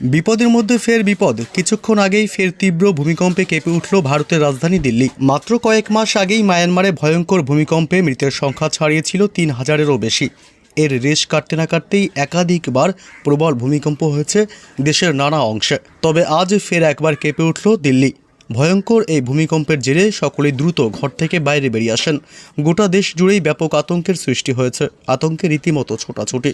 বিপদের মধ্যে ফের বিপদ। কিছুক্ষণ আগেই ফের তীব্র ভূমিকম্পে কেঁপে উঠল ভারতের রাজধানী দিল্লি। মাত্র কয়েক মাস আগেই মায়ানমারে ভয়ঙ্কর ভূমিকম্পে মৃতের সংখ্যা ছাড়িয়েছিল তিন হাজারেরও বেশি। এর রেশ কাটতে না কাটতেই একাধিকবার প্রবল ভূমিকম্প হয়েছে দেশের নানা অংশে। তবে আজ ফের একবার কেঁপে উঠল দিল্লি। ভয়ঙ্কর এই ভূমিকম্পের জেরে সকলেই দ্রুত ঘর থেকে বাইরে বেরিয়ে আসেন। গোটা দেশ জুড়েই ব্যাপক আতঙ্কের সৃষ্টি হয়েছে, আতঙ্কে রীতিমতো ছোটাছুটি।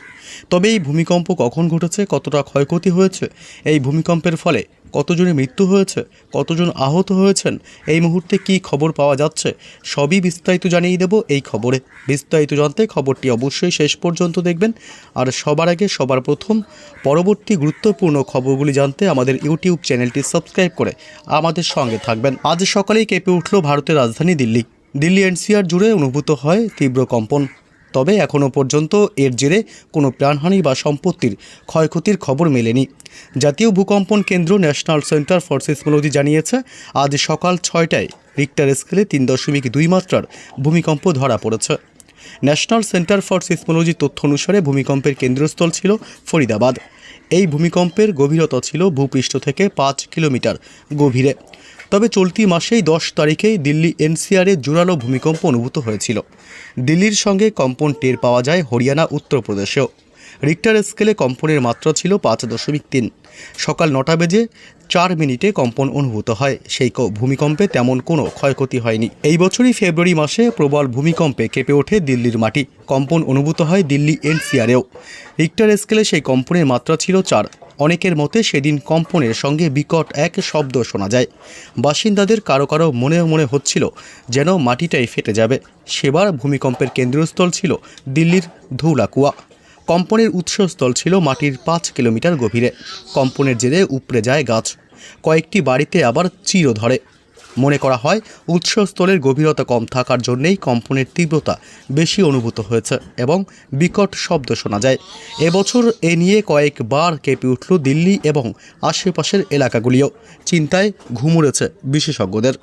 তবে এই ভূমিকম্প কখন ঘটেছে, কতটা ক্ষয়ক্ষতি হয়েছে, এই ভূমিকম্পের ফলে কতজনের মৃত্যু হয়েছে, কতজন আহত হয়েছেন, এই মুহূর্তে কি খবর পাওয়া যাচ্ছে, সবই বিস্তারিত জানিয়ে দেব এই খবরে। বিস্তারিত জানতে খবরটি অবশ্যই শেষ পর্যন্ত দেখবেন। আর সবার আগে, সবার প্রথম, পরবর্তী গুরুত্বপূর্ণ খবরগুলি জানতে আমাদের ইউটিউব চ্যানেলটি সাবস্ক্রাইব করে আমাদের সঙ্গে থাকবেন। আজ সকালেই কেঁপে উঠল ভারতের রাজধানী দিল্লি। দিল্লি এনসিআর জুড়ে অনুভূত হয় তীব্র কম্পন। তবে এখনও পর্যন্ত এর জেরে কোনো প্রাণহানি বা সম্পত্তির ক্ষয়ক্ষতির খবর মেলেনি। জাতীয় ভূকম্পন কেন্দ্র ন্যাশনাল সেন্টার ফর সিসমোলজি জানিয়েছে, আজ সকাল ছয়টায় রিক্টার স্কেলে তিন দশমিক দুই মাত্রার ভূমিকম্প ধরা পড়েছে। ন্যাশনাল সেন্টার ফর সিসমোলজির তথ্য অনুসারে ভূমিকম্পের কেন্দ্রস্থল ছিল ফরিদাবাদ। এই ভূমিকম্পের গভীরতা ছিল ভূপৃষ্ঠ থেকে পাঁচ কিলোমিটার গভীরে। তবে চলতি মাসেই দশ তারিখে দিল্লি এনসিআরে জোরালো ভূমিকম্প অনুভূত হয়েছিল। দিল্লির সঙ্গে কম্পন টের পাওয়া যায় হরিয়ানা, উত্তরপ্রদেশেও। রিক্টার স্কেলে কম্পনের মাত্রা ছিল পাঁচ দশমিক তিন। সকাল নটা বেজে চার মিনিটে কম্পন অনুভূত হয়। সেই ভূমিকম্পে তেমন কোনো ক্ষয়ক্ষতি হয়নি। এই বছরই ফেব্রুয়ারি মাসে প্রবল ভূমিকম্পে কেঁপে ওঠে দিল্লির মাটি। কম্পন অনুভূত হয় দিল্লি এনসিআরেও। রিক্টার স্কেলে সেই কম্পনের মাত্রা ছিল চার। অনেকের মতে সেদিন কম্পনের সঙ্গে বিকট এক শব্দ শোনা যায়। বাসিন্দাদের কারও কারও মনে মনে হচ্ছিল যেন মাটিটাই ফেটে যাবে। সেবার ভূমিকম্পের কেন্দ্রস্থল ছিল দিল্লির ধৌলাকুয়া। কম্পনের উৎসস্থল ছিল মাটির পাঁচ কিলোমিটার গভীরে। কম্পনের জেরে উপড়ে যায় গাছ। কয়েকটি বাড়িতে আবার চির ধরে মনে করা হয়, উৎসস্থলের গভীরতা কম থাকার জন্যেই কম্পনের তীব্রতা বেশি অনুভূত হয়েছে এবং বিকট শব্দ শোনা যায়। এবছর এ নিয়ে কয়েকবার কেঁপে উঠল দিল্লি এবং আশেপাশের এলাকাগুলিও। চিন্তায় ঘুমুরেছে বিশেষজ্ঞদের।